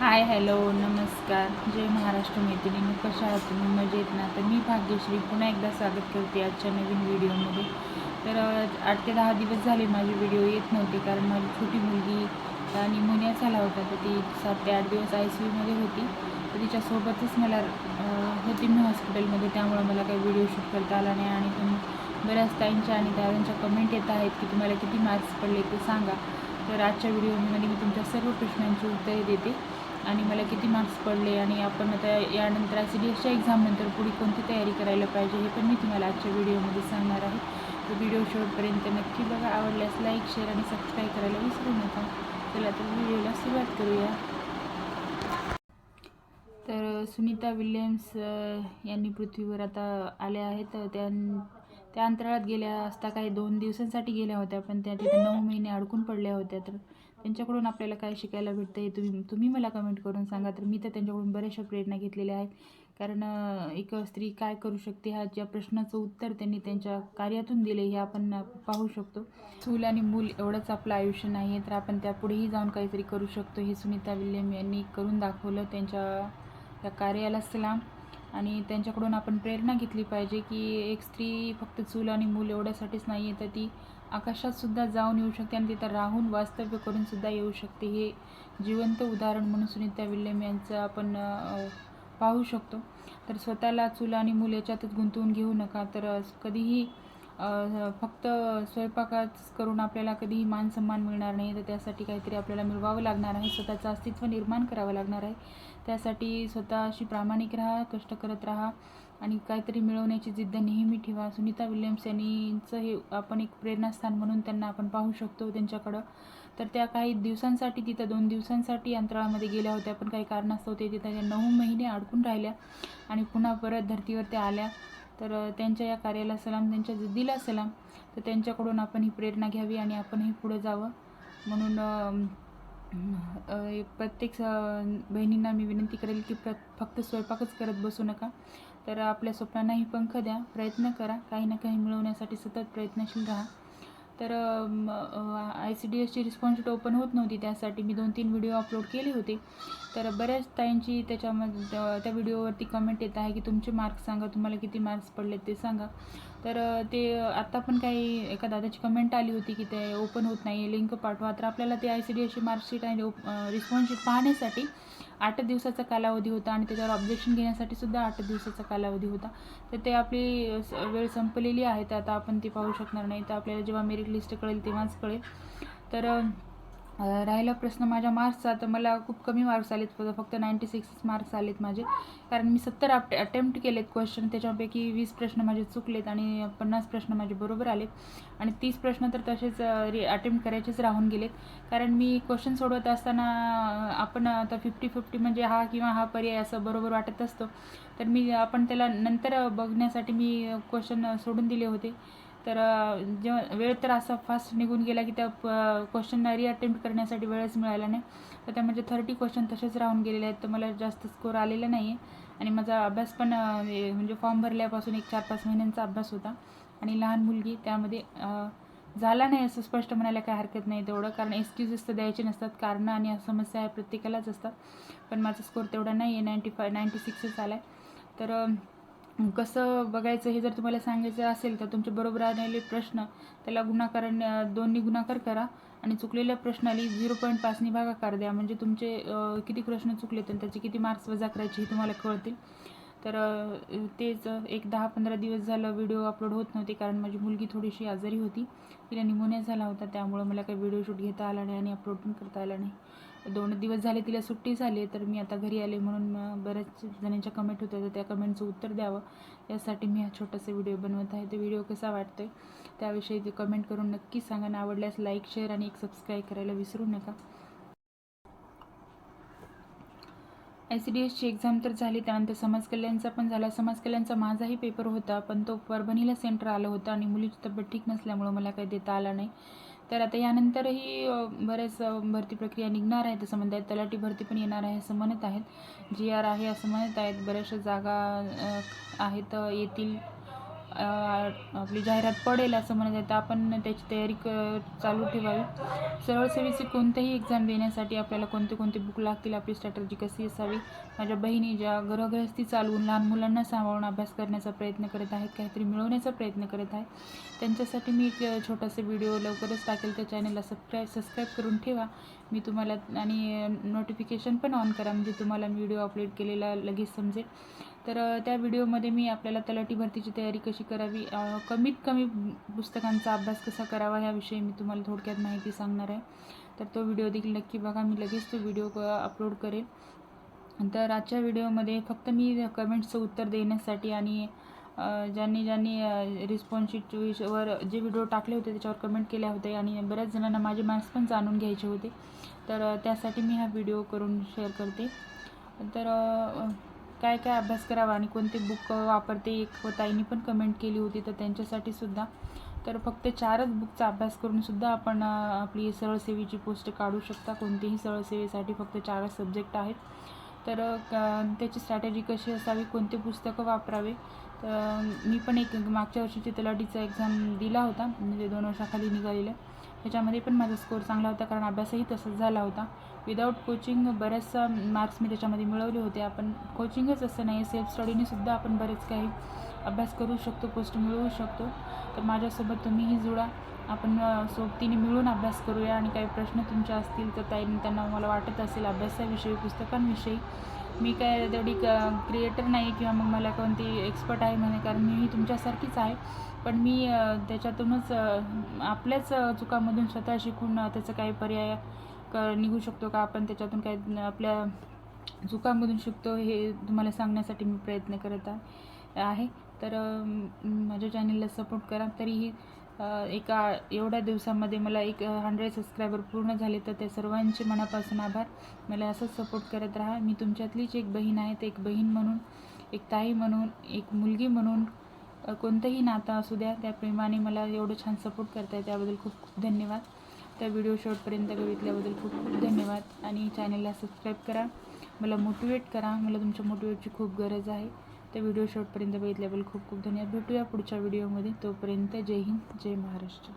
Hi hello नमस्कार. जय महाराष्ट्र मैत्रिणी. कशा आहात तुम्ही मजेत ना. तर मी भाग्यश्री. पुन्हा एकदा स्वागत करते आजच्या नवीन व्हिडिओमध्ये. तर आठ ते दहा दिवस झाले माझे व्हिडिओ येत नव्हते कारण माझी छोटी मुलगी निमोनिया झाला होता. तर ती सात ते आठ दिवस आय सी यूमध्ये होती. तर तिच्यासोबतच मला होती मी हॉस्पिटलमध्ये. त्यामुळं मला काही व्हिडिओ शूट करता आला नाही. आणि तुम्ही बऱ्याच ताईंच्या आणि दादांच्या कमेंट येत आहेत की तुम्हाला किती मार्क्स पडले ते सांगा. तर आजच्या व्हिडिओमध्ये मी तुमच्या सर्व प्रश्नांची उत्तरे देते. आणि मला किती मार्क्स पडले आणि आपण आता यानंतर आय सी डी एसच्या एक्झामनंतर पुढे कोणती तयारी करायला पाहिजे हे पण मी तुम्हाला आजच्या व्हिडिओमध्ये सांगणार आहे. तर व्हिडिओ शेवटपर्यंत नक्की बघा. आवडल्यास लाईक शेअर आणि सबस्क्राईब करायला विसरू नका. चला तर व्हिडिओला सुरुवात करूया. तर सुनीता विल्यम्स यांनी पृथ्वीवर आता आल्या आहेत. त्या त्या अंतराळात गेल्या असता काही दोन दिवसांसाठी गेल्या होत्या पण त्या तिथे नऊ महिने अडकून पडल्या होत्या. तर त्यांच्याकडून आपल्याला काय शिकायला भेटतं हे तुम्ही तुम्ही मला कमेंट करून सांगा. तर मी तर त्यांच्याकडून बऱ्याचशा प्रेरणा घेतलेल्या आहेत. कारण एक स्त्री काय करू शकते ह्या ज्या प्रश्नाचं उत्तर त्यांनी त्यांच्या कार्यातून दिले हे आपण पाहू शकतो. चूल आणि मूल एवढंच आपलं आयुष्य नाही आहे तर आपण त्यापुढेही जाऊन काहीतरी करू शकतो हे सुनीता विल्यम यांनी करून दाखवलं त्यांच्या या कार्याला सलाम. आणि त्यांच्याकडून आपण प्रेरणा घेतली पाहिजे की एक स्त्री फक्त चूल आणि मूल एवढ्यासाठीच नाही आहे तर ती आकाशात सुद्धा जाऊन येऊ शकते आणि तिथं राहून वास्तव्य करून सुद्धा येऊ शकते. हे जिवंत उदाहरण म्हणून सुनीता विल्यम यांचं आपण पाहू शकतो. तर स्वतःला चुला आणि मुल याच्यातच गुंतवून घेऊ नका. तर कधीही फक्त स्वयंपाकाच करून आपल्याला कधीही मान सन्मान मिळणार नाही. तर त्यासाठी काहीतरी आपल्याला मिळवावं लागणार आहे. स्वतःचं अस्तित्व निर्माण करावं लागणार आहे. त्यासाठी स्वतःशी प्रामाणिक राहा कष्ट करत राहा. आणि काहीतरी मिळवण्याची जिद्द नेहमी ठेवा. सुनीता विल्यम्स यांनीचं हे आपण एक प्रेरणास्थान म्हणून त्यांना आपण पाहू शकतो त्यांच्याकडं. तर त्या काही दिवसांसाठी तिथं दोन दिवसांसाठी अंतराळामध्ये गेल्या होत्या पण काही कारणास्तव ते तिथं त्या नऊ महिने अडकून राहिल्या आणि पुन्हा परत धर्तीवर त्या आल्या. तर त्यांच्या या कार्याला सलाम त्यांच्या जिद्दीला सलाम. तर त्यांच्याकडून आपण ही प्रेरणा घ्यावी आणि आपणही पुढे जावं. म्हणून प्रत्येक स बहिणींना मी विनंती करेल की प्र फक्त स्वयंपाकच करत बसू नका. तर आपल्या स्वप्नांनाही पंख द्या प्रयत्न करा. काही ना काही मिळवण्यासाठी सतत प्रयत्नशील राहा. तर आय सी डी एसची रिस्पॉन्सिट ओपन होत नव्हती त्यासाठी मी दोन तीन व्हिडिओ अपलोड केले होते. तर बऱ्याच ताईंची त्याच्यामध्ये त्या- व्हिडिओवरती कमेंट येत आहे की तुमचे मार्क्स सांगा तुम्हाला किती मार्क्स पडले ते सांगा. तर ते आत्ता पण काही एका दादाची कमेंट आली होती की ते ओपन होत नाही आहे लिंक पाठवा. तर आपल्याला ते आय सी डी एसची मार्कशीट आणि रिस्पॉन्सशीट पाहण्यासाठी आठ दिवसाचा कालावधी होता आणि त्याच्यावर ऑब्जेक्शन घेण्यासाठी सुद्धा आठ दिवसाचा कालावधी होता. तर ते आपली स- वेळ संपलेली आहे तर आता आपण ती पाहू शकणार नाही. तर आपल्याला जेव्हा मेरिट लिस्ट कळेल तेव्हाच कळेल. तर राहिला प्रश्न माझ्या मार्क्सचा तर मला खूप कमी मार्क्स आलेत. फ- फक्त नाईंटी सिक्स मार्क्स आलेत माझे. कारण मी सत्तर अप अटेम्प्ट केलेत क्वेश्चन त्याच्यापैकी वीस प्रश्न माझे चुकलेत आणि पन्नास प्रश्न माझे बरोबर आलेत. आणि तीस प्रश्न तर तसेच रि अटेम्प्ट करायचेच राहून गेलेत. कारण मी क्वेश्चन सोडवत असताना आपण आता फिफ्टी फिफ्टी म्हणजे हा किंवा हा पर्याय असं बरोबर वाटत असतो. तर मी आपण त्याला नंतर बघण्यासाठी मी क्वेश्चन सोडून दिले होते. तर जेव्हा वेळ तर असा फास्ट निघून गेला की त्या क्वेश्चनना रिअटेम्प्ट करण्यासाठी वेळच मिळाला नाही. तर त्यामध्ये थर्टी क्वेश्चन तसेच राहून गेलेले आहेत. तर मला जास्त स्कोर आलेला नाही आहे आणि माझा अभ्यास पण म्हणजे फॉर्म भरल्यापासून एक चार पाच महिन्यांचा अभ्यास होता. आणि लहान मुलगी त्यामध्ये झाला नाही असं स्पष्ट म्हणायला काही हरकत नाही तेवढं. कारण एक्सक्युजेस तर द्यायचे नसतात. कारणं आणि समस्या आहे प्रत्येकालाच असतात. पण माझा स्कोर तेवढा नाही आहे नाईंटी फाय नाईंटी सिक्सच आला आहे तर कसं बघायचं हे जर तुम्हाला सांगायचं असेल तर तुमचे बरोबर आलेले प्रश्न त्याला गुणाकार दोन्ही गुणाकार करा आणि चुकलेल्या प्रश्नाला झिरो पॉईंट पाचनी भागाकार द्या. म्हणजे तुमचे किती प्रश्न चुकले तर त्याचे किती मार्क्स वजा करायचे हे तुम्हाला कळतील. तर तेच एक दहा पंधरा दिवस झालं व्हिडिओ अपलोड होत नव्हते कारण माझी मुलगी थोडीशी आजारी होती. तिला निमोनिया झाला होता त्यामुळं मला काही व्हिडिओ शूट घेता आला नाही आणि अपलोड पण करता आला नाही. दोन दिवस झाले तिला सुट्टी झाली तर मी आता घरी आले म्हणून बऱ्याच जणांच्या कमेंट होत्या तर त्या कमेंटचं उत्तर द्यावं. यासाठी मी हा छोटासा व्हिडिओ बनवत आहे. तो व्हिडिओ कसा वाटतो आहे त्याविषयी ते कमेंट करून नक्की सांगा. आणि आवडल्यास लाईक शेअर आणि एक सबस्क्राईब करायला विसरू नका. आय सी डी एसची एक्झाम तर झाली. त्यानंतर समाज कल्याणचा पण झाला. समाज कल्याणचा माझाही पेपर होता पण तो परभणीला सेंटर आला होता आणि मुलीची तब्येत ठीक नसल्यामुळं मला काही देता आला नाही. तर आता यानंतरही अ, बऱ्याच भरती प्रक्रिया निघणार आहेत असं म्हणत आहेत तलाठी भरती पण येणार आहे असं म्हणत आहेत. जी आर आहे असं म्हणत आहेत. बऱ्याचशा जागा आहेत येतील. आपली जाहिरात पडेल असं म्हणत आहे तर आपण त्याची तयारी क चालू ठेवावी. सरळसेवीची कोणतेही एक्झाम देण्यासाठी आपल्याला कोणते कोणते बुक लागतील आपली स्ट्रॅटर्जी कशी असावी? माझ्या बहिणी ज्या घरोघरस्ती चालवून लहान मुलांना सांभाळून अभ्यास करण्याचा प्रयत्न करत आहेत काहीतरी मिळवण्याचा प्रयत्न करत आहे त्यांच्यासाठी मी एक छोटासा व्हिडिओ लवकरच टाकेल. त्या चॅनलला सबस्क्राईब सबस्क्राईब करून ठेवा. मी तुम्हाला आणि नोटिफिकेशन पण ऑन करा. म्हणजे तुम्हाला व्हिडिओ अपलोड केलेला लगेच समजेल. तर त्या व्हिडिओमध्ये मी आपल्याला तलाठी भरतीची तयारी कशी करावी कमीत कमी पुस्तकांचा अभ्यास कसा करावा ह्याविषयी मी तुम्हाला थोडक्यात माहिती सांगणार आहे. तर तो व्हिडिओ देखील नक्की बघा मी लगेच तो व्हिडिओ अपलोड करेन. तर आजच्या व्हिडिओमध्ये फक्त मी कमेंट्सचं उत्तर देण्यासाठी आणि ज्यांनी ज्यांनी रिस्पॉन्स जे व्हिडिओ टाकले होते त्याच्यावर कमेंट केल्या होत्या आणि बऱ्याच जणांना माझे मार्क्स पण जाणून घ्यायचे होते. तर त्यासाठी मी हा व्हिडिओ करून शेअर करते. तर काय काय अभ्यास करावा आणि कोणते बुक वापरते? एक ताईंनी पण कमेंट केली होती तर त्यांच्यासाठी सुद्धा. तर फक्त चारच बुकचा अभ्यास करून सुद्धा आपण आपली सरळसेवेची पोस्ट काढू शकता. कोणतीही सरळसेवेसाठी फक्त चारच सब्जेक्ट आहेत. तर त्याची स्ट्रॅटेजी कशी असावी? कोणते पुस्तकं वापरावे? तर मी पण एक मागच्या वर्षीची तलाठीचा एक्झाम दिला होता. म्हणजे दोन वर्षाखाली निघालेलं. त्याच्यामध्ये पण माझा स्कोर चांगला होता कारण अभ्यासही तसाच झाला होता. विदाऊट कोचिंग बऱ्याचसा मार्क्स मी त्याच्यामध्ये मिळवले होते. आपण कोचिंगच असं नाही सेल्फ स्टडीनेसुद्धा आपण बरेच काही अभ्यास करू शकतो पोस्ट मिळवू शकतो. तर माझ्यासोबत तुम्हीही जुळा. आपण सोबतीने मिळून अभ्यास करूया आणि काही प्रश्न तुमचे असतील तर ताई त्यांना मला वाटत असेल अभ्यासाविषयी पुस्तकांविषयी. मी काय तेवढी क क्रिएटर नाही किंवा मग मला कोणती एक्सपर्ट आहे म्हणे कारण मी तुमच्यासारखीच आहे. पण मी त्याच्यातूनच आपल्याच चुकामधून स्वतः शिकून त्याचं काही पर्याय का निघू शकतो का? आपण त्याच्यातून काही आपल्या चुकांमधून शिकतो हे तुम्हाला सांगण्यासाठी मी प्रयत्न करत आहे. तर माझ्या चॅनलला सपोर्ट करा. तरीही एका एवढ्या दिवसामध्ये मला एक हंड्रेड सबस्क्रायबर पूर्ण झाले तर त्या सर्वांचे मनापासून आभार. मला असंच सपोर्ट करत राहा. मी तुमच्यातलीच एक बहीण आहे. तर एक बहीण म्हणून एक ताई म्हणून एक मुलगी म्हणून कोणतंही नातं असू द्या त्या प्रेमाने मला एवढं छान सपोर्ट करताय त्याबद्दल खूप खूप धन्यवाद. त्या व्हिडिओ शॉर्टपर्यंत बघितल्याबद्दल खूप खूप धन्यवाद. आणि चॅनलला सबस्क्राईब करा. मला मोटिवेट करा. मला तुमच्या मोटिवेटची खूप गरज आहे. त्या व्हिडिओ शॉर्टपर्यंत बघितल्याबद्दल खूप खूप धन्यवाद. भेटूया पुढच्या व्हिडिओमध्ये तोपर्यंत जय हिंद जय महाराष्ट्र.